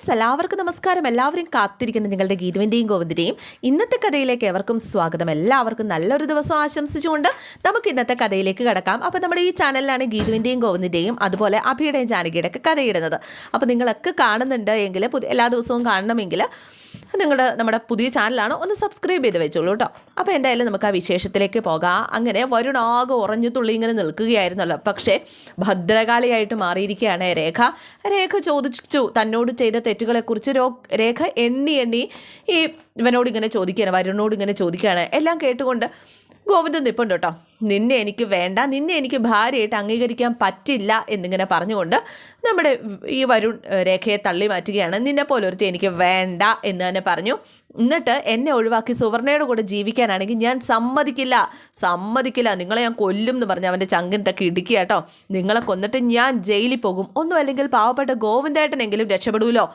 Friends എല്ലാവർക്കും നമസ്കാരം. എല്ലാവരും കാത്തിരിക്കുന്ന നിങ്ങളുടെ ഗീതുവിന്റെയും ഗോവിന്ദിന്റെയും ഇന്നത്തെ കഥയിലേക്ക് എവർക്കും സ്വാഗതം. എല്ലാവർക്കും നല്ലൊരു ദിവസം ആശംസിച്ചുകൊണ്ട് നമുക്ക് ഇന്നത്തെ കഥയിലേക്ക് കിടക്കാം. അപ്പോൾ നമ്മുടെ ഈ ചാനലിലാണ് ഗീതുവിന്റെയും ഗോവിന്ദിന്റെയും അതുപോലെ അഭിയുടെയും ജാനകിയുടെ ഒക്കെ കഥയിടുന്നത്. അപ്പോൾ നിങ്ങളൊക്കെ കാണുന്നുണ്ട് എങ്കിൽ എല്ലാ ദിവസവും കാണണമെങ്കിൽ നിങ്ങളുടെ നമ്മുടെ പുതിയ ചാനലാണ് ഒന്ന് സബ്സ്ക്രൈബ് ചെയ്ത് വെച്ചോളൂ കേട്ടോ അപ്പോൾ എന്തായാലും നമുക്ക് ആ വിശേഷത്തിലേക്ക് പോകാം. അങ്ങനെ വരുണാകെ ഉറഞ്ഞു തുള്ളി ഇങ്ങനെ നിൽക്കുകയായിരുന്നല്ലോ. പക്ഷേ ഭദ്രകാളിയായിട്ട് മാറിയിരിക്കുകയാണ് രേഖ. രേഖ ചോദിച്ചു തന്നോട് ചെയ്ത തെറ്റുകളെക്കുറിച്ച് രോ രേഖ എണ്ണി എണ്ണി ഈ ഇവനോട് ഇങ്ങനെ ചോദിക്കുകയാണ് വരുണോട് ഇങ്ങനെ ചോദിക്കുകയാണ്. എല്ലാം കേട്ടുകൊണ്ട് ഗോവിന്ദൻ നിപ്പുണ്ട് കേട്ടോ നിന്നെ എനിക്ക് വേണ്ട നിന്നെ എനിക്ക് ഭാര്യയായിട്ട് അംഗീകരിക്കാൻ പറ്റില്ല എന്നിങ്ങനെ പറഞ്ഞുകൊണ്ട് നമ്മുടെ ഈ വരുൺ രേഖയെ തള്ളി മാറ്റുകയാണ്. നിന്നെ പോലെ ഒരുത്തി എനിക്ക് വേണ്ട എന്ന് തന്നെ പറഞ്ഞു. എന്നിട്ട് എന്നെ ഒഴിവാക്കി സുവർണയുടെ കൂടെ ജീവിക്കാനാണെങ്കിൽ ഞാൻ സമ്മതിക്കില്ല. സമ്മതിക്കില്ല. നിങ്ങളെ ഞാൻ കൊല്ലും എന്ന് പറഞ്ഞ് അവന്റെ ചങ്കിട്ടൊക്കെ ഇടുക്കുക കേട്ടോ നിങ്ങളെ കൊന്നിട്ട് ഞാൻ ജയിലിൽ പോകും. ഒന്നും അല്ലെങ്കിൽ പാവപ്പെട്ട ഗോവിന്ദേട്ടനെങ്കിലും രക്ഷപ്പെടൂലോ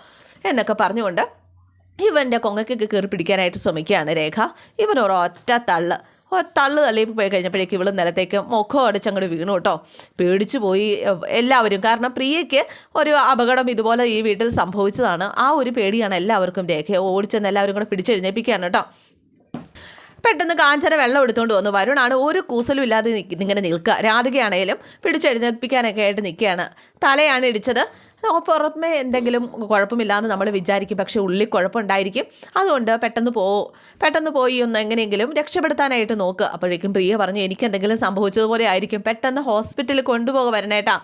എന്നൊക്കെ പറഞ്ഞുകൊണ്ട് ഇവന്റെ കൊങ്ങക്കൊക്കെ കയറി പിടിക്കാനായിട്ട് ശ്രമിക്കുകയാണ് രേഖ. ഇവൻ തള്ള്. തള്ളു തള്ളി പോയി കഴിഞ്ഞപ്പോഴേക്ക് ഇവൾ നിലത്തേക്ക് മുഖം അടിച്ചങ്ങോട്ട് വീണു കേട്ടോ. പേടിച്ചു പോയി എല്ലാവരും. കാരണം പ്രിയയ്ക്ക് ഒരു അപകടം ഇതുപോലെ ഈ വീട്ടിൽ സംഭവിച്ചതാണ്. ആ ഒരു പേടിയാണ് എല്ലാവർക്കും രേഖ ഓടിച്ചെന്ന് എല്ലാവരും കൂടെ പിടിച്ചെഴുന്നേപ്പിക്കുകയാണ് കേട്ടോ. പെട്ടെന്ന് കാഞ്ചന വെള്ളം എടുത്തുകൊണ്ട് വന്നു. വരുണാണ് ഒരു കൂസലും ഇല്ലാതെ ഇങ്ങനെ നിൽക്കുക രാധികയാണേലും പിടിച്ചെഴുന്നേൽപ്പിക്കാനൊക്കെ ആയിട്ട് നിൽക്കുകയാണ് തലയാണ് ഇടിച്ചത്. പുറമേ എന്തെങ്കിലും കുഴപ്പമില്ലാന്ന് നമ്മൾ വിചാരിക്കും. പക്ഷേ ഉള്ളിൽ കുഴപ്പമുണ്ടായിരിക്കും. അതുകൊണ്ട് പെട്ടെന്ന് പോ പെട്ടെന്ന് പോയി ഒന്ന് എങ്ങനെയെങ്കിലും രക്ഷപ്പെടുത്താനായിട്ട് നോക്കുക അപ്പോഴേക്കും പ്രിയ പറഞ്ഞു എനിക്ക് എന്തെങ്കിലും സംഭവിച്ചതുപോലെ ആയിരിക്കും. പെട്ടെന്ന് ഹോസ്പിറ്റലിൽ കൊണ്ടുപോകുക വരണേട്ടാ.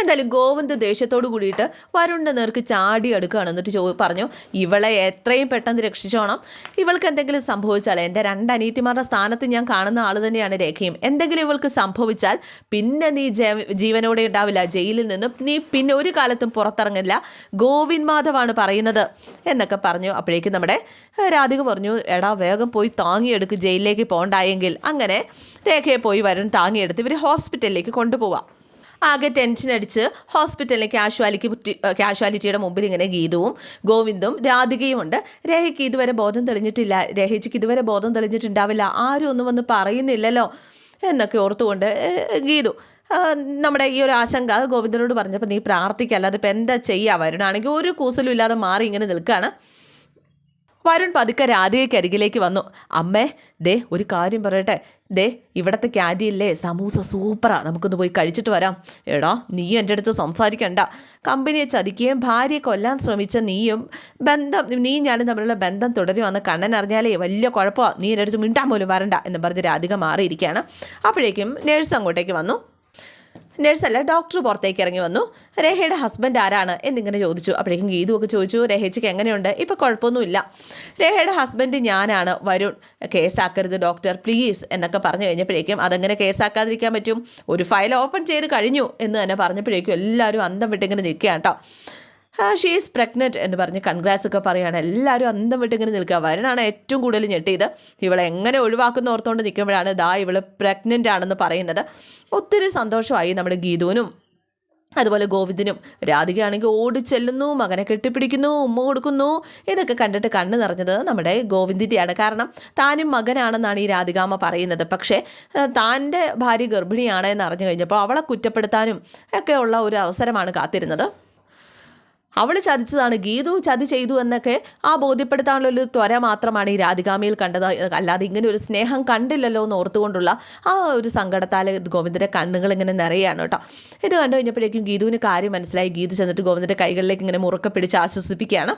എന്തായാലും ഗോവിന്ദ് ദേഷ്യത്തോട് കൂടിയിട്ട് വരുണിന്റെ നേർക്ക് ചാടി അടുക്കുകയാണ്. എന്നിട്ട് ചോ പറഞ്ഞു ഇവളെ എത്രയും പെട്ടെന്ന് രക്ഷിച്ചോണം. ഇവൾക്ക് എന്തെങ്കിലും സംഭവിച്ചാൽ എന്റെ രണ്ട് അനീറ്റിമാരുടെ സ്ഥാനത്ത് ഞാൻ കാണുന്ന ആൾ തന്നെയാണ് രേഖയും. എന്തെങ്കിലും ഇവൾക്ക് സംഭവിച്ചാൽ പിന്നെ നീ ജീവനോടെ ഉണ്ടാവില്ല. ജയിലിൽ നിന്നും നീ പിന്നെ ഒരു കാലത്തും പുറത്തിറങ്ങില്ല ഗോവിന്ദ് മാധവാണ് പറയുന്നത്. എന്നൊക്കെ പറഞ്ഞു. അപ്പോഴേക്കും നമ്മുടെ രാധിക പറഞ്ഞു എടാ വേഗം പോയി താങ്ങിയെടുക്ക്. ജയിലിലേക്ക് പോകണ്ടായെങ്കിൽ അങ്ങനെ രേഖയെ പോയി വരും താങ്ങിയെടുത്ത് ഇവർ ഹോസ്പിറ്റലിലേക്ക് കൊണ്ടുപോവാം. ആകെ ടെൻഷൻ അടിച്ച് ഹോസ്പിറ്റലിലെ കാഷ്വാലിറ്റി കാഷ്വാലിറ്റിയുടെ മുമ്പിൽ ഇങ്ങനെ ഗീതവും ഗോവിന്ദും രാധികയും ഉണ്ട് രേഖയ്ക്ക് ഇതുവരെ ബോധം തെളിഞ്ഞിട്ടില്ല. രേഖയ്ക്ക് ഇതുവരെ ബോധം തെളിഞ്ഞിട്ടുണ്ടാവില്ല. ആരും ഒന്നും വന്ന് പറയുന്നില്ലല്ലോ എന്നൊക്കെ ഓർത്തുകൊണ്ട് ഗീതു നമ്മുടെ ഈ ഒരു ആശങ്ക ഗോവിന്ദനോട് പറഞ്ഞപ്പോൾ നീ പ്രാർത്ഥിക്കുക അല്ലാതെ ഇപ്പം എന്താ ചെയ്യുക വരുണാണെങ്കിൽ ഒരു കൂസലും ഇല്ലാതെ മാറി ഇങ്ങനെ നിൽക്കുകയാണ് വരുൺ പതുക്കെ രാധികയ്ക്ക് അരികിലേക്ക് വന്നു. അമ്മേ ദേ ഒരു കാര്യം പറയട്ടെ. ദേ ഇവിടത്തെ ക്യാന്റീനിലെ സമൂസ സൂപ്പറാ. നമുക്കൊന്ന് പോയി കഴിച്ചിട്ട് വരാം. എടാ നീ എന്റെ അടുത്ത് സംസാരിക്കണ്ട. കമ്പനിയെ ചതിക്കുകയും ഭാര്യയെ കൊല്ലാൻ ശ്രമിച്ച നീയും ബന്ധം നീ ഞാനും തമ്മിലുള്ള ബന്ധം തുടരുമെന്ന് കണ്ണൻ അറിഞ്ഞാലേ വലിയ കുഴപ്പമാണ് നീ എന്റെ അടുത്ത് മിണ്ടാൻ പോലും വരണ്ട എന്ന് പറഞ്ഞ് രാധിക മാറിയിരിക്കുകയാണ്. അപ്പോഴേക്കും നേഴ്സ് അങ്ങോട്ടേക്ക് വന്നു. നഴ്സല്ല ഡോക്ടർ പുറത്തേക്ക് ഇറങ്ങി വന്നു. രേഹയുടെ ഹസ്ബൻഡ് ആരാണ് എന്നിങ്ങനെ ചോദിച്ചു. അപ്പോഴേക്കും ഗീതു ഒക്കെ ചോദിച്ചു രേഹയ്ക്ക് എങ്ങനെയുണ്ട്? ഇപ്പോൾ കുഴപ്പമൊന്നുമില്ല. രേഹയുടെ ഹസ്ബൻഡ് ഞാനാണ് വരുൺ. കേസാക്കരുത് ഡോക്ടർ പ്ലീസ് എന്നൊക്കെ പറഞ്ഞു കഴിഞ്ഞപ്പോഴേക്കും അതെങ്ങനെ കേസാക്കാതിരിക്കാൻ പറ്റും? ഒരു ഫയൽ ഓപ്പൺ ചെയ്ത് കഴിഞ്ഞു എന്ന് തന്നെ പറഞ്ഞപ്പോഴേക്കും എല്ലാവരും അന്തം വിട്ടിങ്ങനെ നിൽക്കുകയാണ് കേട്ടോ ഷീ ഈസ് പ്രഗ്നന്റ് എന്ന് പറഞ്ഞ് കൺഗ്രാറ്റ്സ് ഒക്കെ പറയുകയാണ് എല്ലാവരും അന്തം വിട്ടിങ്ങനെ നിൽക്കുക. വരനാണ് ഏറ്റവും കൂടുതൽ ഞെട്ടിയത്. ഇവളെ എങ്ങനെ ഒഴിവാക്കുന്ന ഓർത്തുകൊണ്ട് നിൽക്കുമ്പോഴാണ് ദാ ഇവൾ പ്രഗ്നന്റ് ആണെന്ന് പറയുന്നത്. ഒത്തിരി സന്തോഷമായി നമ്മുടെ ഗീതുവിനും അതുപോലെ ഗോവിന്ദനും. രാധികയാണെങ്കിൽ ഓടി ചെല്ലുന്നു മകനെ കെട്ടിപ്പിടിക്കുന്നു ഉമ്മ കൊടുക്കുന്നു. ഇതൊക്കെ കണ്ടിട്ട് കണ്ണ് നിറഞ്ഞത് നമ്മുടെ ഗോവിന്ദിന്റെയാണ് കാരണം താനും മകനാണെന്നാണ് ഈ രാധികാമ്മ പറയുന്നത്. പക്ഷേ താന്റെ ഭാര്യ ഗർഭിണിയാണ് എന്ന് അറിഞ്ഞു കഴിഞ്ഞപ്പോൾ അവളെ കുറ്റപ്പെടുത്താനും ഒക്കെ ഉള്ള ഒരു അവസരമാണ് കാത്തിരുന്നത്. അവൾ ചതിച്ചതാണ് ഗീതു ചതി ചെയ്തു എന്നൊക്കെ ആ ബോധ്യപ്പെടുത്താനുള്ള ഒരു ത്വര മാത്രമാണ് ഈ രാധികാമയിൽ കണ്ടത്. അല്ലാതെ ഇങ്ങനെ ഒരു സ്നേഹം കണ്ടില്ലല്ലോ എന്ന് ഓർത്തുകൊണ്ടുള്ള ആ ഒരു സങ്കടത്താൽ ഗോവിന്ദന്റെ കണ്ണുകൾ ഇങ്ങനെ നിറയാണ് കേട്ടോ. ഇത് കണ്ടു കഴിഞ്ഞപ്പോഴേക്കും ഗീതുവിന് കാര്യം മനസ്സിലായി. ഗീതു ചെന്നിട്ട് ഗോവിന്ദന്റെ കൈകളിലേക്ക് ഇങ്ങനെ മുറുക്കെ പിടിച്ച് ആശ്വസിപ്പിക്കുകയാണ്.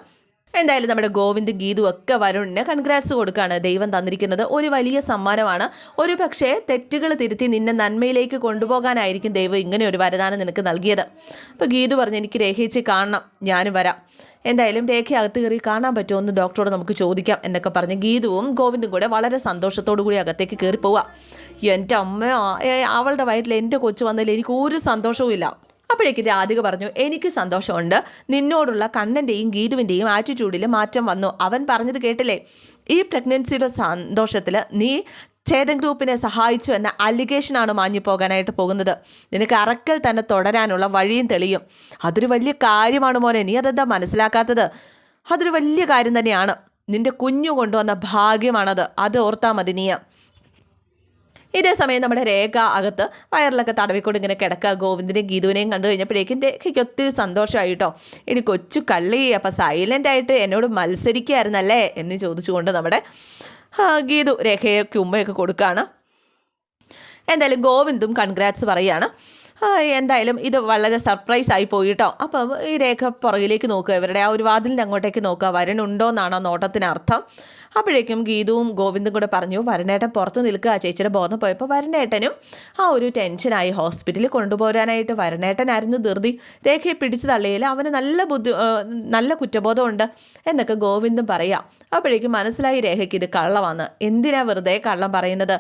എന്തായാലും നമ്മുടെ ഗോവിന്ദ് ഗീതു ഒക്കെ വരുണിന് കൺഗ്രാറ്റ്സ് കൊടുക്കുകയാണ് ദൈവം തന്നിരിക്കുന്നത്. ഒരു വലിയ സമ്മാനമാണ്. ഒരു പക്ഷേ തെറ്റുകൾ തിരുത്തി നിന്നെ നന്മയിലേക്ക് കൊണ്ടുപോകാനായിരിക്കും ദൈവം ഇങ്ങനെ ഒരു വരദാനം നിനക്ക് നൽകിയത്. അപ്പോൾ ഗീതു പറഞ്ഞു എനിക്ക് രേഖയിച്ച് കാണണം. ഞാനും വരാം. എന്തായാലും രേഖ അകത്ത് കയറി കാണാൻ പറ്റുമോ എന്ന് ഡോക്ടറോട് നമുക്ക് ചോദിക്കാം എന്നൊക്കെ പറഞ്ഞ് ഗീതുവും ഗോവിന്ദും കൂടെ വളരെ സന്തോഷത്തോടു കൂടി അകത്തേക്ക് കയറി പോവുക എന്റെ അമ്മ അവളുടെ വയറ്റിൽ എന്റെ കൊച്ചു വന്നതിൽ എനിക്ക് ഒരു സന്തോഷവും ഇല്ല അപ്പോഴേക്ക് രാധിക പറഞ്ഞു എനിക്ക് സന്തോഷമുണ്ട്. നിന്നോടുള്ള കണ്ണന്റെയും ഗീതുവിന്റെയും ആറ്റിറ്റ്യൂഡിൽ മാറ്റം വന്നു. അവൻ പറഞ്ഞത് കേട്ടില്ലേ? ഈ പ്രഗ്നൻസിയുടെ സന്തോഷത്തിൽ നീ ചേതൻ ഗ്രൂപ്പിനെ സഹായിച്ചു എന്ന അലിഗേഷനാണ് മാഞ്ഞു പോകാനായിട്ട് പോകുന്നത്. നിനക്ക് അറക്കൽ തന്നെ തുടരാനുള്ള വഴിയും തെളിയും. അതൊരു വലിയ കാര്യമാണ് മോനെ. നീ അതെന്താ മനസ്സിലാക്കാത്തത്? അതൊരു വലിയ കാര്യം തന്നെയാണ്. നിന്റെ കുഞ്ഞു കൊണ്ടുവന്ന ഭാഗ്യമാണത്. അത് ഓർത്താൽ മതി നീ ഇതേ സമയം നമ്മുടെ രേഖ അകത്ത് വയറിലൊക്കെ തടവിക്കൊണ്ട് ഇങ്ങനെ കിടക്കുക. ഗോവിന്ദിനെയും ഗീതുവിനെയും കണ്ടു കഴിഞ്ഞപ്പോഴേക്കും രേഖയ്ക്ക് ഒത്തിരി സന്തോഷമായി കേട്ടോ. ഇനി കൊച്ചു കള്ളി അപ്പം സൈലന്റ് ആയിട്ട് എന്നോട് മത്സരിക്കുകയായിരുന്നല്ലേ എന്ന് ചോദിച്ചുകൊണ്ട് നമ്മുടെ ഗീതു രേഖയെ ഉമ്മയൊക്കെ കൊടുക്കുകയാണ്. എന്തായാലും ഗോവിന്ദും കൺഗ്രാറ്റ്സ് പറയുകയാണ്. എന്തായാലും ഇത് വളരെ സർപ്രൈസ് ആയി പോയി കേട്ടോ. അപ്പം ഈ രേഖ പുറകിലേക്ക് നോക്കുക. ഇവരുടെ ആ ഒരു വാതിലിന്റെ അങ്ങോട്ടേക്ക് നോക്കുക. വരണുണ്ടോ എന്നാണോ നോട്ടത്തിന് അർത്ഥം അപ്പോഴേക്കും ഗീതവും ഗോവിന്ദും കൂടെ പറഞ്ഞു വരണേട്ടൻ പുറത്ത് നിൽക്കുക ചേച്ചിയുടെ ബോധം പോയപ്പോൾ വരണേട്ടനും ആ ഒരു ടെൻഷനായി ഹോസ്പിറ്റലിൽ കൊണ്ടുപോരാനായിട്ട് വരണേട്ടനായിരുന്നു ധൃതി. രേഖയെ പിടിച്ചു തള്ളിയിൽ അവന് നല്ല ബുദ്ധി നല്ല കുറ്റബോധമുണ്ട് എന്നൊക്കെ ഗോവിന്ദും പറയാം. അപ്പോഴേക്കും മനസ്സിലായി രേഖയ്ക്ക് ഇത് കള്ളമാണ്. എന്തിനാ വെറുതെ കള്ളം പറയുന്നത്?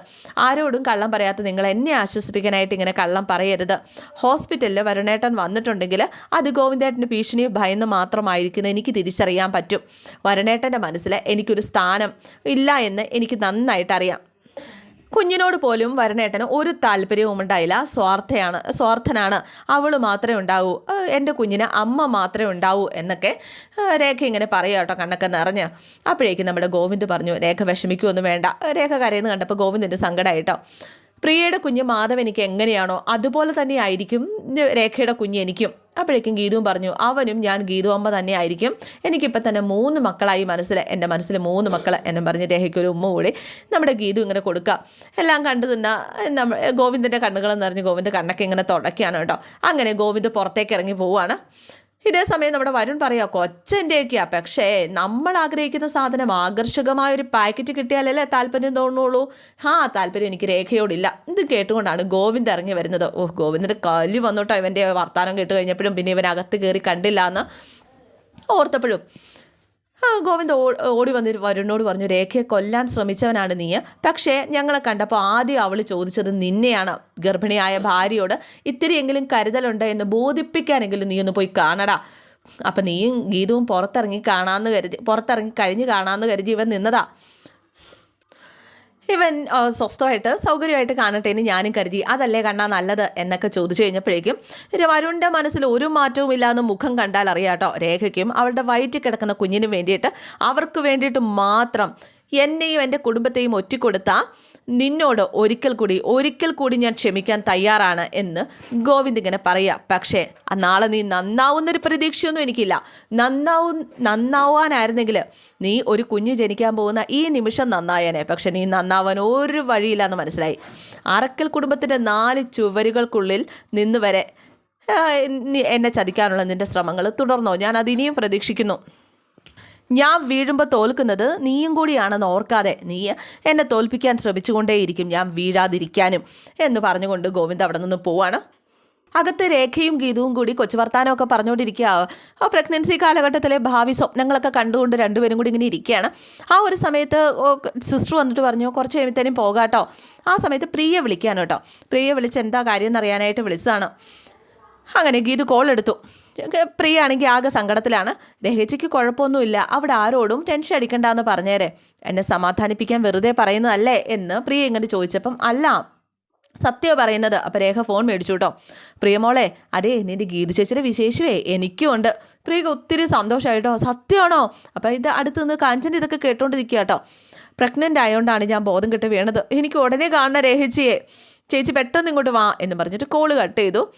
ആരോടും കള്ളം പറയാത്ത നിങ്ങൾ എന്നെ ആശ്വസിപ്പിക്കാനായിട്ട് ഇങ്ങനെ കള്ളം പറയരുത്. ഹോസ്പിറ്റലിൽ വരണേട്ടൻ വന്നിട്ടുണ്ടെങ്കിൽ അത് ഗോവിന്ദേട്ടന്റെ ഭീഷണി ഭയന്ന് മാത്രമായിരിക്കുന്നത് എനിക്ക് തിരിച്ചറിയാൻ പറ്റും. വരുണേട്ടന്റെ മനസ്സിൽ എനിക്കൊരു സ്ഥാനം ഇല്ല എന്ന് എനിക്ക് നന്നായിട്ട് അറിയാം. കുഞ്ഞിനോട് പോലും വരണേട്ടന് ഒരു താല്പര്യവും ഉണ്ടായില്ല. സ്വാർത്ഥയാണ് സ്വാർത്ഥനാണ്. അവൾ മാത്രമേ ഉണ്ടാവൂ. എന്റെ കുഞ്ഞിന് അമ്മ മാത്രമേ ഉണ്ടാവൂ എന്നൊക്കെ രേഖ ഇങ്ങനെ പറയുക കേട്ടോ കണ്ണൊക്കെ നിറഞ്ഞ്. അപ്പോഴേക്കും നമ്മുടെ ഗോവിന്ദ് പറഞ്ഞു രേഖ വിഷമിക്കുമൊന്നും വേണ്ട. രേഖ കരയെന്ന് കണ്ടപ്പോൾ ഗോവിന്ദിന്റെ സങ്കടമായിട്ടോ? പ്രിയയുടെ കുഞ്ഞ് മാധവ് എനിക്ക് എങ്ങനെയാണോ അതുപോലെ തന്നെ ആയിരിക്കും. രേഖയുടെ കുഞ്ഞ് എനിക്കും. അപ്പോഴേക്കും ഗീതുവും പറഞ്ഞു അവനും ഞാൻ ഗീതു അമ്മ തന്നെ ആയിരിക്കും. എനിക്കിപ്പോൾ തന്നെ മൂന്ന് മക്കളായി മനസ്സിൽ എന്റെ മനസ്സിൽ മൂന്ന് മക്കൾ എന്നും പറഞ്ഞ് രേഖയ്ക്കൊരു ഉമ്മ കൂടി നമ്മുടെ ഗീതു ഇങ്ങനെ കൊടുക്കുക എല്ലാം കണ്ടു നിന്ന നമ്മ ഗോവിന്ദന്റെ കണ്ണുകളെന്ന് പറഞ്ഞ് ഗോവിന്ദ് കണ്ണൊക്കെ ഇങ്ങനെ തുടക്കുകയാണ് കേട്ടോ. അങ്ങനെ ഗോവിന്ദ് പുറത്തേക്ക് ഇറങ്ങി പോവുകയാണ് ഇതേ സമയം നമ്മുടെ വരുൺ പറയാ കൊച്ചന്റെയൊക്കെയാ പക്ഷേ നമ്മൾ ആഗ്രഹിക്കുന്ന സാധനം ആകർഷകമായ ഒരു പാക്കറ്റ് കിട്ടിയാലല്ലേ താല്പര്യം തോന്നുള്ളൂ. ആ താല്പര്യം എനിക്ക് രേഖയോടില്ല. ഇത് കേട്ടുകൊണ്ടാണ് ഗോവിന്ദ് ഇറങ്ങി വരുന്നത്. ഓ ഗോവിന്ദിന്റെ കലി വന്നോട്ടോ ഇവന്റെ വർത്താനം കേട്ട് കഴിഞ്ഞപ്പോഴും പിന്നെ ഇവൻ അകത്ത് കയറി കണ്ടില്ല എന്ന് ഓർത്തപ്പോഴും. ഗോവിന്ദ് ഓടി വന്ന് വരുണിനോട് പറഞ്ഞു രേഖയെ കൊല്ലാൻ ശ്രമിച്ചവനാണ് നീ. പക്ഷേ ഞങ്ങളെ കണ്ടപ്പോൾ ആദ്യം അവൾ ചോദിച്ചത് നിന്നെയാണ്. ഗർഭിണിയായ ഭാര്യയോട് ഇത്തിരിയെങ്കിലും കരുതലുണ്ട് എന്ന് ബോധിപ്പിക്കാനെങ്കിലും നീ ഒന്ന് പോയി കാണടാ. അപ്പം നീയും ഗീതവും പുറത്തിറങ്ങി കാണാമെന്ന് കരുതി പുറത്തിറങ്ങി കഴിഞ്ഞ് കാണാമെന്ന് കരുതി ഇവൻ നിന്നതാ. ഇവൻ സ്വസ്ഥമായിട്ട് സൗകര്യമായിട്ട് കാണട്ടെ എന്ന് ഞാനും കരുതി. അതല്ലേ കണ്ണാ നല്ലത്? എന്നൊക്കെ ചോദിച്ചു കഴിഞ്ഞപ്പോഴേക്കും വരുണിന്റെ മനസ്സിൽ ഒരു മാറ്റവും ഇല്ലാന്ന് മുഖം കണ്ടാൽ അറിയാട്ടോ രേഖയ്ക്കും അവളുടെ വയറ്റിൽ കിടക്കുന്ന കുഞ്ഞിനും വേണ്ടിയിട്ട് അവർക്ക് വേണ്ടിയിട്ട് മാത്രം എന്നെയും എന്റെ കുടുംബത്തെയും ഒറ്റിക്കൊടുത്ത നിന്നോട് ഒരിക്കൽ കൂടി ഒരിക്കൽ കൂടി ഞാൻ ക്ഷമിക്കാൻ തയ്യാറാണ് എന്ന് ഗോവിന്ദ് ഇങ്ങനെ പറയുക. പക്ഷേ നാളെ നീ നന്നാവുന്നൊരു പ്രതീക്ഷയൊന്നും എനിക്കില്ല. നന്നാവും നന്നാവാനായിരുന്നെങ്കിൽ നീ ഒരു കുഞ്ഞ് ജനിക്കാൻ പോകുന്ന ഈ നിമിഷം നന്നായേനെ. പക്ഷെ നീ നന്നാവാൻ ഒരു വഴിയില്ലെന്ന് മനസ്സിലായി. അറക്കൽ കുടുംബത്തിന്റെ നാല് ചുവരുകൾക്കുള്ളിൽ നിന്ന് വരെ എന്നെ ചതിക്കാനുള്ള നിന്റെ ശ്രമങ്ങൾ തുടർന്നോ? ഞാൻ അതിനിയും പ്രതീക്ഷിക്കുന്നു. ഞാൻ വീഴുമ്പോൾ തോൽക്കുന്നത് നീയും കൂടിയാണെന്ന് ഓർക്കാതെ നീ എന്നെ തോൽപ്പിക്കാൻ ശ്രമിച്ചുകൊണ്ടേയിരിക്കും ഞാൻ വീഴാതിരിക്കാനും എന്ന് പറഞ്ഞുകൊണ്ട് ഗോവിന്ദ് അവിടെ നിന്ന് പോവാണ്. അകത്ത് രേഖയും ഗീതവും കൂടി കൊച്ചു വർത്താനമൊക്കെ പറഞ്ഞുകൊണ്ടിരിക്കുക. ആ പ്രഗ്നൻസി കാലഘട്ടത്തിലെ ഭാവി സ്വപ്നങ്ങളൊക്കെ കണ്ടുകൊണ്ട് രണ്ടുപേരും കൂടി ഇങ്ങനെ ഇരിക്കുകയാണ്. ആ ഒരു സമയത്ത് സിസ്റ്റർ വന്നിട്ട് പറഞ്ഞു കുറച്ച് കഴിയുമ്പോഴത്തേനും പോകാട്ടോ. ആ സമയത്ത് പ്രിയ വിളിക്കാനോ കേട്ടോ. പ്രിയ വിളിച്ച് എന്താ കാര്യം എന്നറിയാനായിട്ട് വിളിച്ചതാണ്. അങ്ങനെ ഗീതു കോൾ എടുത്തു. പ്രിയ ആണെങ്കിൽ ആകെ സങ്കടത്തിലാണ്. രഹേച്ചയ്ക്ക് കുഴപ്പമൊന്നുമില്ല. അവിടെ ആരോടും ടെൻഷൻ അടിക്കണ്ടെന്ന് പറഞ്ഞേരെ. എന്നെ സമാധാനിപ്പിക്കാൻ വെറുതെ പറയുന്നതല്ലേ എന്ന് പ്രിയ ഇങ്ങനെ ചോദിച്ചപ്പം അല്ല സത്യോ പറയുന്നത്. അപ്പം രേഖ ഫോൺ മേടിച്ചു കേട്ടോ. പ്രിയമോളെ അതേ നിന്റെ ഗീതു ചേച്ചിയുടെ വിശേഷമേ എനിക്കും ഉണ്ട്. പ്രിയക്ക് ഒത്തിരി സന്തോഷമായിട്ടോ സത്യമാണോ അപ്പം ഇത് അടുത്ത് നിന്ന് കാഞ്ചന്റെ ഇതൊക്കെ കേട്ടോണ്ടിരിക്കുക കേട്ടോ. പ്രഗ്നന്റ് ആയതുകൊണ്ടാണ് ഞാൻ ബോധം കെട്ട് വീണത്. എനിക്ക് ഉടനെ കാണുന്ന രേഖച്ചിയെ. ചേച്ചി പെട്ടെന്ന് ഇങ്ങോട്ട് വാ എന്ന് പറഞ്ഞിട്ട് കോൾ കട്ട് ചെയ്തു.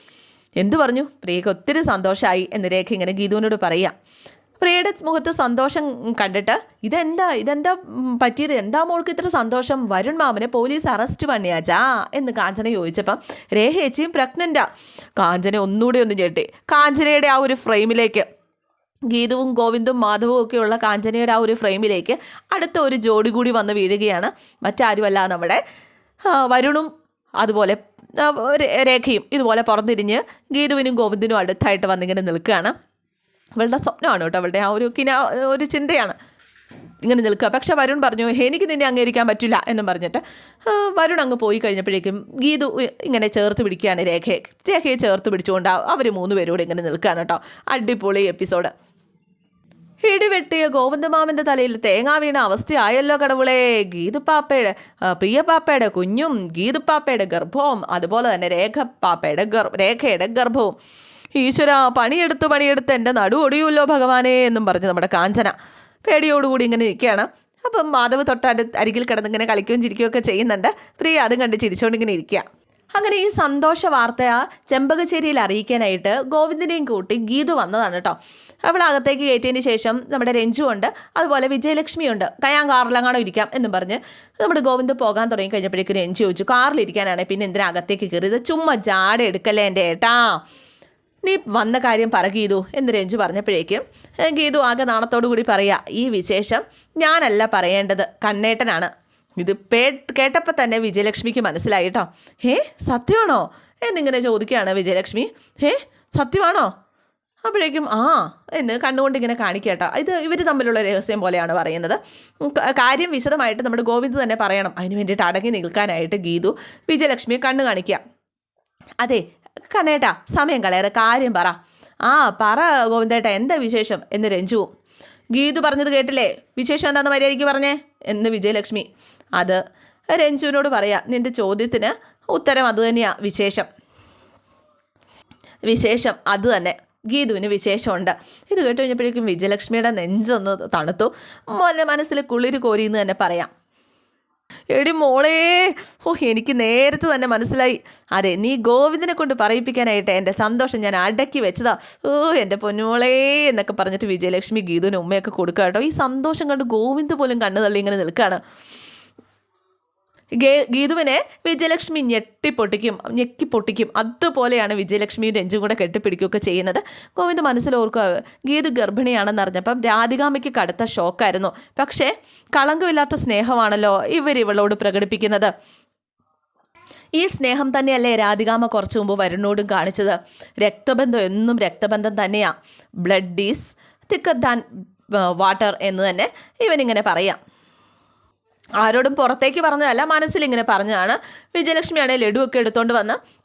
എന്തു പറഞ്ഞു? പ്രിയക്ക് ഒത്തിരി സന്തോഷമായി എന്ന് രേഖ ഇങ്ങനെ ഗീതുവിനോട് പറയാം. പ്രിയയുടെ മുഖത്ത് സന്തോഷം കണ്ടിട്ട് ഇതെന്താ ഇതെന്താ പറ്റിയത്? എന്താ മോൾക്ക് ഇത്ര സന്തോഷം? വരുൺ മാമനെ പോലീസ് അറസ്റ്റ് പണിയാച്ചാ എന്ന് കാഞ്ചന ചോദിച്ചപ്പം രേഖ ചേച്ചിയും പ്രഗ്നന്റാ കാഞ്ചന ഒന്നുകൂടി ഒന്ന് ഞെട്ടി. കാഞ്ചനയുടെ ആ ഒരു ഫ്രെയിമിലേക്ക് ഗീതുവും ഗോവിന്ദും മാധവും ഒക്കെയുള്ള കാഞ്ചനയുടെ ആ ഒരു ഫ്രെയിമിലേക്ക് അടുത്ത ഒരു ജോഡി കൂടി വന്ന് വീഴുകയാണ്. മറ്റാരുമല്ല നമ്മുടെ വരുണും അതുപോലെ രേഖയും ഇതുപോലെ പുറത്തിരിഞ്ഞ് ഗീതുവിനും ഗോവിന്ദിനും അടുത്തായിട്ട് വന്നിങ്ങനെ നിൽക്കുകയാണ്. അവളുടെ സ്വപ്നമാണ് കേട്ടോ അവളുടെ ആ ഒരു കിന ഒരു ചിന്തയാണ് ഇങ്ങനെ നിൽക്കുക. പക്ഷേ വരുൺ പറഞ്ഞു എനിക്ക് നിന്നെ അംഗീകരിക്കാൻ പറ്റില്ല എന്നും പറഞ്ഞിട്ട് വരുൺ അങ്ങ് പോയി കഴിഞ്ഞപ്പോഴേക്കും ഗീതു ഇങ്ങനെ ചേർത്ത് പിടിക്കുകയാണ് രേഖയെ. രേഖയെ ചേർത്ത് പിടിച്ചുകൊണ്ട് അവർ മൂന്ന് പേരോട് ഇങ്ങനെ നിൽക്കുകയാണ് കേട്ടോ. അടിപൊളി എപ്പിസോഡ്. ഇടിവെട്ടിയ ഗോവിന്ദമാമന്റെ തലയിൽ തേങ്ങാ വീണ അവസ്ഥയായല്ലോ കടവുളെ. ഗീതുപ്പാപ്പയുടെ പ്രിയപ്പാപ്പയുടെ കുഞ്ഞും ഗീതുപ്പാപ്പയുടെ ഗർഭവും അതുപോലെ തന്നെ രേഖപ്പാപ്പയുടെ ഗർഭ രേഖയുടെ ഗർഭവും. ഈശ്വര പണിയെടുത്ത് പണിയെടുത്ത് എന്റെ നടു ഒടിയുമല്ലോ ഭഗവാനെ എന്നും പറഞ്ഞ് നമ്മുടെ കാഞ്ചന. പേടിയോടുകൂടി ഇങ്ങനെ നിൽക്കുകയാണ്. അപ്പം മാധവ് തൊട്ടടു അരികിൽ കിടന്നിങ്ങനെ കളിക്കുകയും ചിരിക്കുകയൊക്കെ ചെയ്യുന്നുണ്ട്. പ്രിയ അതും കണ്ട് ചിരിച്ചുകൊണ്ടിങ്ങനെ ഇരിക്കുക. അങ്ങനെ ഈ സന്തോഷ വാർത്ത ചെമ്പകശ്ശേരിയിൽ അറിയിക്കാനായിട്ട് ഗോവിന്ദനെയും കൂട്ടി ഗീതു വന്നതാണ് കേട്ടോ. അവൾ അകത്തേക്ക് കയറ്റിയതിന് ശേഷം നമ്മുടെ രഞ്ജു ഉണ്ട് അതുപോലെ വിജയലക്ഷ്മിയുണ്ട് കയാൻ കാറിലങ്ങാണോ ഇരിക്കാം എന്നും പറഞ്ഞ് നമ്മുടെ ഗോവിന്ദ് പോകാൻ തുടങ്ങി കഴിഞ്ഞപ്പോഴേക്കും രഞ്ജു ചോദിച്ചു കാറിലിരിക്കാനാണ് പിന്നെ എന്തിനാ അകത്തേക്ക് കയറിയത് ചുമ്മാ ജാട എടുക്കല്ലേ എന്റെ ഏട്ടാ? നീ വന്ന കാര്യം പറ ഗീതു എന്ന് രഞ്ജു പറഞ്ഞപ്പോഴേക്കും ഗീതു ആകെ നാണത്തോടു കൂടി പറയാ. ഈ വിശേഷം ഞാനല്ല പറയേണ്ടത്. കണ്ണേട്ടനാണ്. ഇത് പേ കേട്ടപ്പോൾ തന്നെ വിജയലക്ഷ്മിക്ക് മനസ്സിലായി കേട്ടോ ഹേ സത്യമാണോ? എന്നിങ്ങനെ ചോദിക്കുകയാണ് വിജയലക്ഷ്മി. ഹേ സത്യമാണോ? അപ്പോഴേക്കും ആ എന്ന് കണ്ണുകൊണ്ട് ഇങ്ങനെ കാണിക്കട്ടോ ഇത് ഇവർ തമ്മിലുള്ള രഹസ്യം പോലെയാണ് പറയുന്നത്. കാര്യം വിശദമായിട്ട് നമ്മുടെ ഗോവിന്ദ് തന്നെ പറയണം. അതിന് വേണ്ടിയിട്ട് അടങ്ങി നിൽക്കാനായിട്ട് ഗീതു വിജയലക്ഷ്മിയെ കണ്ണു കാണിക്കുക. അതെ കണ്ണേട്ടാ സമയം കളയാറ് കാര്യം പറ. ആ പറ ഗോവിന്ദേട്ടാ എന്താ വിശേഷം? എന്ന് രഞ്ജുവും ഗീതു പറഞ്ഞത് കേട്ടില്ലേ? വിശേഷം എന്താണെന്ന് മര്യാദയ്ക്ക് പറഞ്ഞേ? എന്ന് വിജയലക്ഷ്മി. അത് രഞ്ജുവിനോട് പറയാം നിന്റെ ചോദ്യത്തിന് ഉത്തരം അതുതന്നെയാണ് തന്നെയാ വിശേഷം. വിശേഷം അത് തന്നെ. ഗീതുവിന് വിശേഷമുണ്ട്. ഇത് കേട്ട് കഴിഞ്ഞപ്പോഴേക്കും വിജയലക്ഷ്മിയുടെ നെഞ്ചൊന്ന് തണുത്തു. മോനെ മനസ്സിൽ കുളിര് കോരി എന്ന് തന്നെ പറയാം. എടി മോളേ ഓ എനിക്ക് നേരത്തെ തന്നെ മനസ്സിലായി. അതെ നീ ഗോവിന്ദനെ കൊണ്ട് പറയിപ്പിക്കാനായിട്ട് എന്റെ സന്തോഷം ഞാൻ അടക്കി വെച്ചതാ. ഓ എന്റെ പൊന്നുമോളേ എന്നൊക്കെ പറഞ്ഞിട്ട് വിജയലക്ഷ്മി ഗീതുവിന് ഉമ്മയൊക്കെ കൊടുക്കുക കേട്ടോ ഈ സന്തോഷം കണ്ട് ഗോവിന്ദ് പോലും കണ്ണു തള്ളി ഇങ്ങനെ നിൽക്കുകയാണ് ഗീതുവിനെ വിജയലക്ഷ്മി ഞെട്ടിപ്പൊട്ടിക്കും ഞെക്കിപ്പൊട്ടിക്കും. അതുപോലെയാണ് വിജയലക്ഷ്മി രഞ്ജും കൂടെ കെട്ടിപ്പിടിക്കുകയൊക്കെ ചെയ്യുന്നത്. ഗോവിന്ദ് മനസ്സിലോർക്കുക ഗീതു ഗർഭിണിയാണെന്ന് രാധികാമയ്ക്ക് കടുത്ത ഷോക്കായിരുന്നു. പക്ഷേ കളങ്കമില്ലാത്ത സ്നേഹമാണല്ലോ ഇവർ പ്രകടിപ്പിക്കുന്നത്. ഈ സ്നേഹം തന്നെയല്ലേ രാധികാമ കുറച്ചു മുമ്പ് വരുണോടും കാണിച്ചത്. രക്തബന്ധം എന്നും രക്തബന്ധം തന്നെയാണ് blood is thicker than water എന്ന് തന്നെ ഇവനിങ്ങനെ പറയാം. ആരോടും പുറത്തേക്ക് പറഞ്ഞതല്ല മനസ്സിലിങ്ങനെ പറഞ്ഞതാണ്. വിജയലക്ഷ്മിയാണെ ലഡുവൊക്കെ എടുത്തുകൊണ്ട് വന്ന്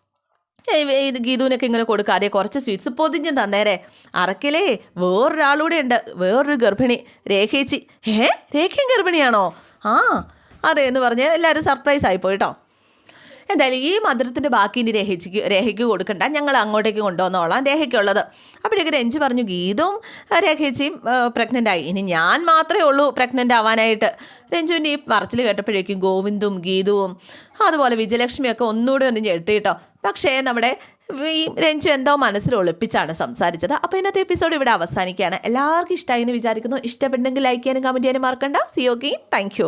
ഇത് ഗീതുവിനൊക്കെ ഇങ്ങനെ കൊടുക്കാതെ കുറച്ച് സ്വീറ്റ്സ് പൊതിഞ്ഞ് തന്നേരെ. അറക്കിലേ വേറൊരാളൂടെ ഉണ്ട് വേറൊരു ഗർഭിണി രേഖേച്ചി. ഏ? രേഖയും ഗർഭിണിയാണോ? ആ അതെ എന്ന് പറഞ്ഞ് എല്ലാവരും സർപ്രൈസ് ആയിപ്പോയി കേട്ടോ എന്തായാലും ഈ മധുരത്തിന്റെ ബാക്കി ഇനി രേഖയ്ക്ക് രേഖയ്ക്ക് കൊടുക്കണ്ട. ഞങ്ങൾ അങ്ങോട്ടേക്ക് കൊണ്ടുവന്നോളാം. രേഖയ്ക്കുള്ളത് അപ്പോഴേക്ക് രഞ്ജു പറഞ്ഞു ഗീതവും രേഖയച്ചിയും പ്രഗ്നന്റ് ആയി. ഇനി ഞാൻ മാത്രമേ ഉള്ളൂ പ്രഗ്നന്റ് ആവാനായിട്ട്. രഞ്ജുവിന്റെ ഈ പറച്ചിൽ കേട്ടപ്പോഴേക്കും ഗോവിന്ദും ഗീതുവും അതുപോലെ വിജയലക്ഷ്മിയൊക്കെ ഒന്നുകൂടെ ഒന്ന് ഞെട്ടിട്ടോ പക്ഷേ നമ്മുടെ ഈ രഞ്ജു എന്തോ മനസ്സിൽ ഒളിപ്പിച്ചാണ് സംസാരിച്ചത്. അപ്പോൾ ഇന്നത്തെ എപ്പിസോഡ് ഇവിടെ അവസാനിക്കുകയാണ്. എല്ലാവർക്കും ഇഷ്ടമായി എന്ന് വിചാരിക്കുന്നു. ഇഷ്ടപ്പെട്ടെങ്കിൽ ലൈക്ക് ചെയ്യാനും കമന്റ് ചെയ്യാനും മറക്കണ്ട. C okay thank